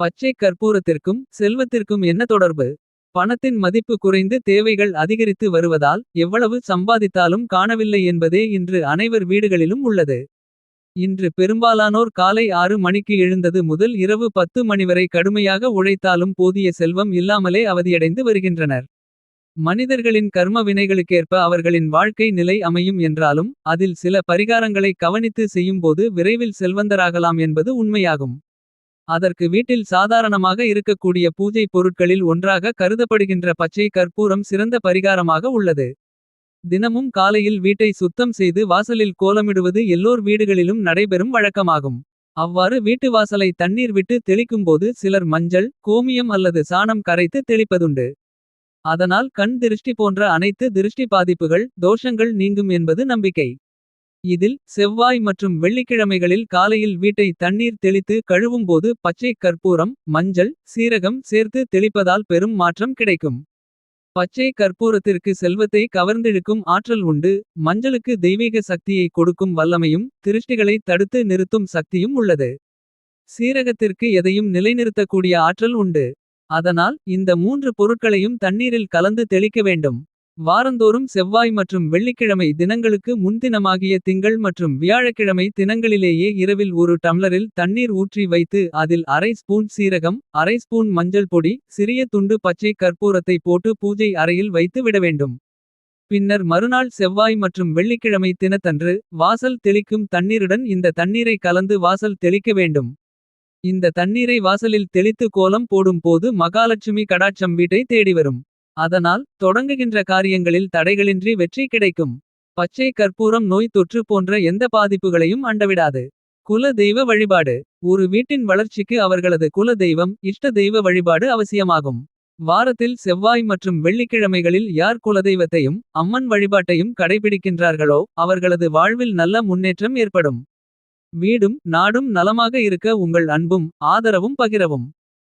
பச்சை கற்பூரத்திற்கும் செல்வத்திற்கும் என்ன தொடர்பு. பணத்தின் மதிப்பு குறைந்து தேவைகள் அதிகரித்து வருவதால். எவ்வளவு சம்பாதித்தாலும் காணவில்லை என்பதே இன்று அனைவர் வீடுகளிலும் உள்ளது. இன்று பெரும்பாலானோர் காலை ஆறு மணிக்கு எழுந்தது முதல் இரவு பத்து மணிவரை கடுமையாக உழைத்தாலும் போதிய செல்வம் இல்லாமலே அவதியடைந்து வருகின்றனர். மனிதர்களின் கர்ம வினைகளுக்கேற்ப அவர்களின் வாழ்க்கை நிலை அமையும் என்றாலும். அதில் சில பரிகாரங்களை கவனித்து செய்யும்போது விரைவில் செல்வந்தராகலாம் என்பது உண்மையாகும். அதற்கு வீட்டில் சாதாரணமாக இருக்கக்கூடிய பூஜை பொருட்களில் ஒன்றாக கருதப்படுகின்ற பச்சை கற்பூரம் சிறந்த பரிகாரமாக உள்ளது. தினமும் காலையில் வீட்டை சுத்தம் செய்து வாசலில் கோலமிடுவது எல்லோர் வீடுகளிலும் நடைபெறும் வழக்கமாகும். அவ்வாறு வீட்டு வாசலை தண்ணீர் விட்டு தெளிக்கும்போது சிலர் மஞ்சள். கோமியம் அல்லது சாணம் கரைத்து தெளிப்பதுண்டு. அதனால் கண் திருஷ்டி போன்ற அனைத்து திருஷ்டி பாதிப்புகள். தோஷங்கள் நீங்கும் என்பது நம்பிக்கை. இதில் செவ்வாய் மற்றும் வெள்ளிக்கிழமைகளில் காலையில் வீட்டை தண்ணீர் தெளித்து கழுவும்போது பச்சை கற்பூரம். மஞ்சள் சீரகம் சேர்த்து தெளிப்பதால் பெரும் மாற்றம் கிடைக்கும். பச்சை கற்பூரத்திற்கு செல்வத்தை கவர்ந்திழுக்கும் ஆற்றல் உண்டு. மஞ்சளுக்கு தெய்வீக சக்தியை கொடுக்கும் வல்லமையும். திருஷ்டிகளை தடுத்து நிறுத்தும் சக்தியும் உள்ளது. சீரகத்திற்கு எதையும் நிலைநிறுத்தக்கூடிய ஆற்றல் உண்டு. அதனால் இந்த மூன்று பொருட்களையும் தண்ணீரில் கலந்து தெளிக்க வேண்டும். வாரந்தோறும் செவ்வாய் மற்றும் வெள்ளிக்கிழமை தினங்களுக்கு முன்தினமாகிய திங்கள் மற்றும் வியாழக்கிழமை தினங்களிலேயே இரவில் ஒரு டம்ளரில் தண்ணீர் ஊற்றி வைத்து அதில் அரை ஸ்பூன் சீரகம் அரை ஸ்பூன் மஞ்சள் பொடி சிறிய துண்டு பச்சை கற்பூரத்தை போட்டு பூஜை அறையில் வைத்து விட வேண்டும். பின்னர் மறுநாள் செவ்வாய் மற்றும் வெள்ளிக்கிழமை தினத்தன்று வாசல் தெளிக்கும் தண்ணீருடன் இந்த தண்ணீரை கலந்து வாசல் தெளிக்க வேண்டும். இந்த தண்ணீரை வாசலில் தெளித்து கோலம் போடும் போது மகாலட்சுமி கடாட்சம் வீட்டை தேடிவரும். அதனால் தொடங்குகின்ற காரியங்களில் தடைகளின்றி வெற்றி கிடைக்கும். பச்சை கற்பூரம் நோய் தொற்று போன்ற எந்த பாதிப்புகளையும் அண்டவிடாது. குல தெய்வ வழிபாடு ஒரு வீட்டின் வளர்ச்சிக்கு அவர்களது குல தெய்வம். இஷ்ட தெய்வ வழிபாடு அவசியமாகும். வாரத்தில் செவ்வாய் மற்றும் வெள்ளிக்கிழமைகளில் யார் குலதெய்வத்தையும். அம்மன் வழிபாட்டையும் கடைபிடிக்கின்றார்களோ அவர்களது வாழ்வில் நல்ல முன்னேற்றம் ஏற்படும். வீடும் நாடும் நலமாக இருக்க உங்கள் அன்பும் ஆதரவும் பகிரவும்.